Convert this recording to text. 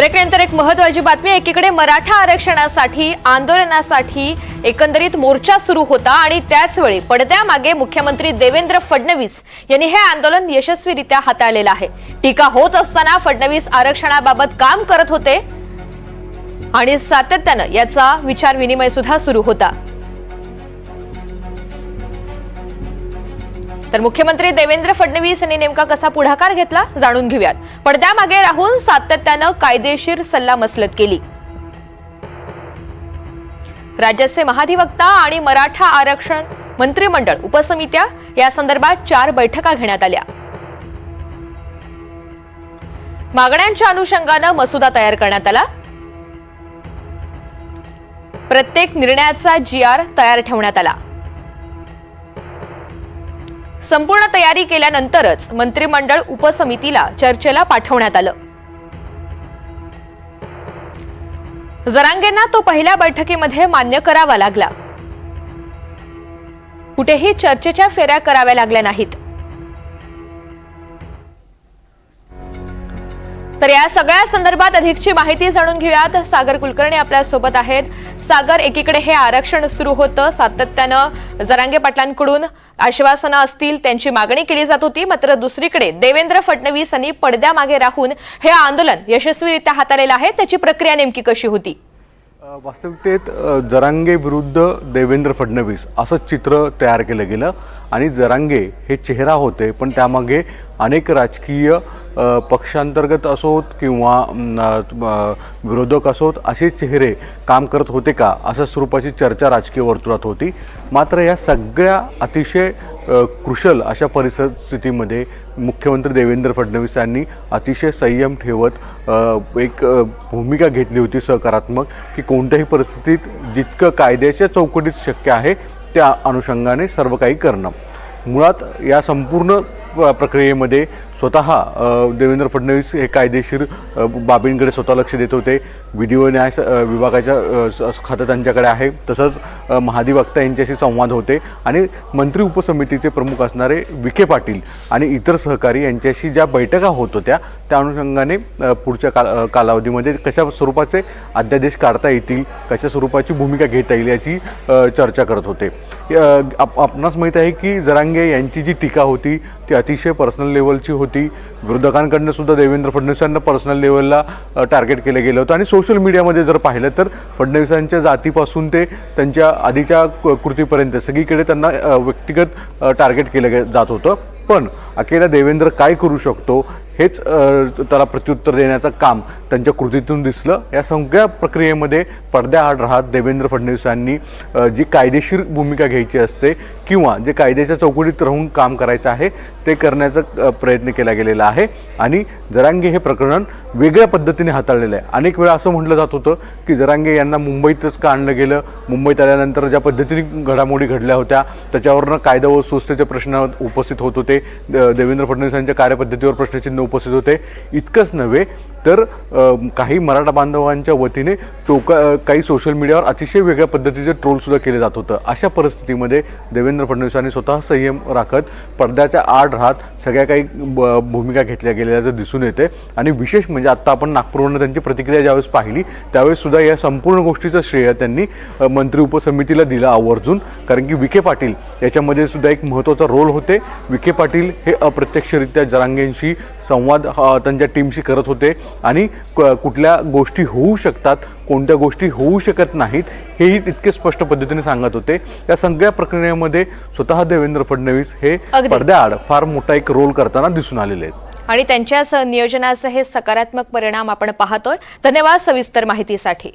ब्रेकनंतर एक महत्वाची बातमी एकीकडे मराठा आरक्षणासाठी आंदोलनासाठी एकंदरीत मोर्चा सुरू होता आणि त्याचवेळी पडद्यामागे मुख्यमंत्री देवेंद्र फडणवीस यांनी हे आंदोलन यशस्वीरित्या हाताळलेलं आहे. टीका होत असताना फडणवीस आरक्षणाबाबत काम करत होते आणि सातत्यानं याचा विचार विनिमय सुद्धा सुरू होता. तर मुख्यमंत्री देवेंद्र फडणवीस यांनी नेमका कसा पुढाकार घेतला जाणून घेऊयात. पडद्यामागे राहून सातत्यानं कायदेशीर सल्लामसलत केली. राज्याचे महाधिवक्ता आणि मराठा आरक्षण मंत्रिमंडळ उपसमित्या या संदर्भात चार बैठका घेण्यात आल्या. मागण्यांच्या अनुषंगानं मसुदा तयार करण्यात आला. प्रत्येक निर्णयाचा जी आर तयार ठेवण्यात आला. संपूर्ण तयारी केल्यानंतरच मंत्रिमंडळ उपसमितीला चर्चेला पाठवण्यात आलं. जरांगेंना तो पहिल्या बैठकीमध्ये मान्य करावा लागला. कुठेही चर्चेच्या फेऱ्या कराव्या लागल्या नाहीत. तर या सगळ्या संदर्भात अधिकची माहिती जाणून घेऊयात. सागर कुलकर्णी आपल्यासोबत आहेत. सागर एकीकडे हे आरक्षण सुरू होतं. सातत्यानं जरांगे पाटलांकडून आश्वासनं असतील त्यांची मागणी केली जात होती. मात्र दुसरीकडे देवेंद्र फडणवीस यांनी पडद्यामागे राहून हे आंदोलन यशस्वीरित्या हाताळलेलं आहे. त्याची प्रक्रिया नेमकी कशी होती? वास्तविकतेत जरांगे विरुद्ध देवेंद्र फडणवीस असं चित्र तयार केलं गेलं. आणि जरांगे हे चेहरा होते पण त्यामागे अनेक राजकीय पक्षांतर्गत असोत किंवा विरोधक असोत असे चेहरे काम करत होते का? अशा स्वरूपाची चर्चा राजकीय वर्तुळात होती. मात्र या सगळ्या अतिशय अ, कुशल अशा परिस्थितीमध्ये मुख्यमंत्री देवेंद्र फडणवीस यांनी अतिशय संयम ठेवत एक भूमिका घेतली होती सकारात्मक की कोणत्याही परिस्थितीत जितकं कायद्याच्या चौकटीत शक्य आहे त्या अनुषंगाने सर्व काही करणं. मुळात या संपूर्ण प- प्रक्रियेमध्ये स्वतः देवेंद्र फडणवीस हे कायदेशीर बाबींकडे स्वतः लक्ष देत होते. विधी व न्याय स- विभागाच्या खातं त्यांच्याकडे आहे. तसंच महाधिवक्ता यांच्याशी संवाद होते आणि मंत्री उपसमितीचे प्रमुख असणारे विखे पाटील आणि इतर सहकारी यांच्याशी ज्या बैठका होत होत्या त्या अनुषंगाने पुढच्या काल कालावधीमध्ये कशा स्वरूपाचे अध्यादेश काढता येतील कशा स्वरूपाची भूमिका घेता येईल याची चर्चा करत होते. आप आपणास माहीत आहे की जरांगे यांची जी टीका होती ती अतिशय पर्सनल लेवलची होती. विरोधकांकडनं सुद्धा देवेंद्र फडणवीसांना पर्सनल लेवलला टार्गेट केलं गेलं होतं. आणि सोशल मीडियामध्ये जर पाहिलं तर फडणवीसांच्या जातीपासून ते त्यांच्या आधीच्या कृतीपर्यंत सगळीकडे त्यांना व्यक्तिगत टार्गेट केलं जात होतं. पण अकेला देवेंद्र काय करू शकतो हेच त्याला प्रत्युत्तर देण्याचं काम त्यांच्या कृतीतून दिसलं. या सगळ्या प्रक्रियेमध्ये पडद्याआड राहत देवेंद्र फडणवीसांनी जी कायदेशीर भूमिका घ्यायची असते किंवा जे कायद्याच्या चौकटीत राहून काम करायचं आहे ते करण्याचा प्रयत्न केला गेलेला आहे. आणि जरांगे हे प्रकरण वेगळ्या पद्धतीने हाताळलेलं आहे. अनेक वेळा असं म्हटलं जात होतं की जरांगे यांना मुंबईतच का आणलं गेलं? मुंबईत आल्यानंतर ज्या पद्धतीने घडामोडी घडल्या होत्या त्याच्यावरनं कायदा व सुस्थेचे प्रश्न उपस्थित होत होते. देवेंद्र फडणवीसांच्या कार्यपद्धतीवर प्रश्नचिन्ह उपस्थित होते. इतकंच नव्हे तर काही मराठा बांधवांच्या वतीने टोका काही सोशल मीडियावर अतिशय वेगळ्या पद्धतीचे ट्रोलसुद्धा केले जात होतं. अशा परिस्थितीमध्ये देवेंद्र फडणवीसांनी स्वतः संयम राखत पडद्याच्या आड राहत सगळ्या काही ब- भूमिका घेतल्या गेलेल्या दिसून येते. आणि विशेष म्हणजे आत्ता आपण नागपूरवरून त्यांची प्रतिक्रिया ज्यावेळेस पाहिली त्यावेळेस सुद्धा या संपूर्ण गोष्टीचं श्रेय त्यांनी मंत्री उपसमितीला दिलं आवर्जून. कारण की विखे पाटील याच्यामध्ये सुद्धा एक महत्त्वाचा रोल होते. विखे पाटील हे अप्रत्यक्षरित्या जरांगेंशी संवाद त्यांच्या टीमशी करत होते. आणि क- कुठल्या गोष्टी होऊ शकतात कोणत्या गोष्टी होऊ शकत नाहीत हेही तितके स्पष्ट पद्धतीने सांगत होते. या सगळ्या प्रक्रियेमध्ये स्वतः देवेंद्र फडणवीस हे. पडद्याआड फार मोठा एक रोल करताना दिसून आलेले आहेत. आणि त्यांच्या नियोजनाचे हे सकारात्मक परिणाम आपण पाहतोय. धन्यवाद सविस्तर माहितीसाठी.